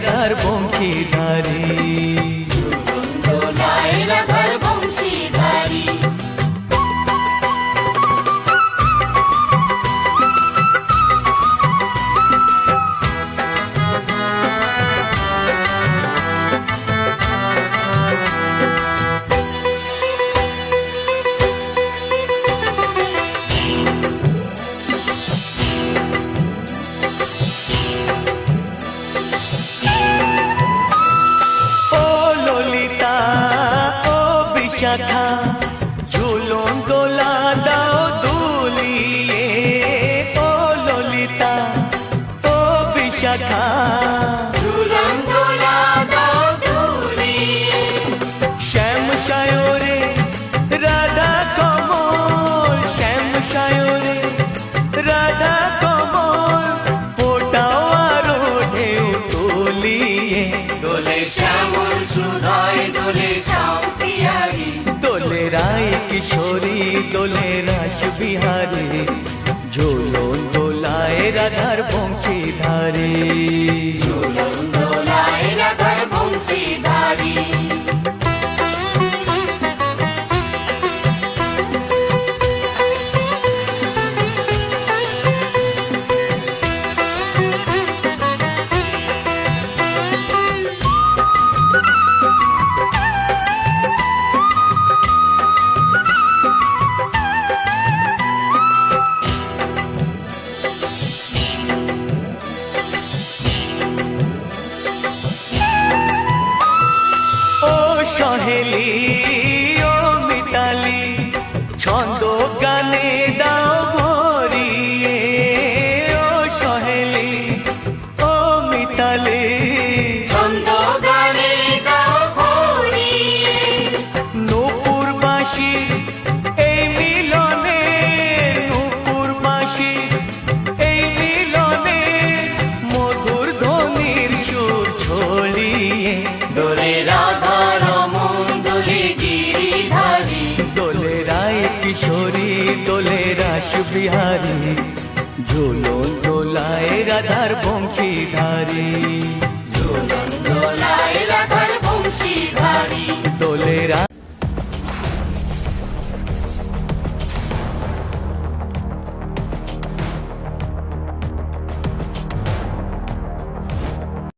cagar শাখা ঝুলন দোলা দাও দুলিয়ে ও ললিতা ও বিশাখা। রাধার বংশীধারে। ली দোলে রাশ বিহারী ঝুলন ঝোলায় রাধার বংশীধারী।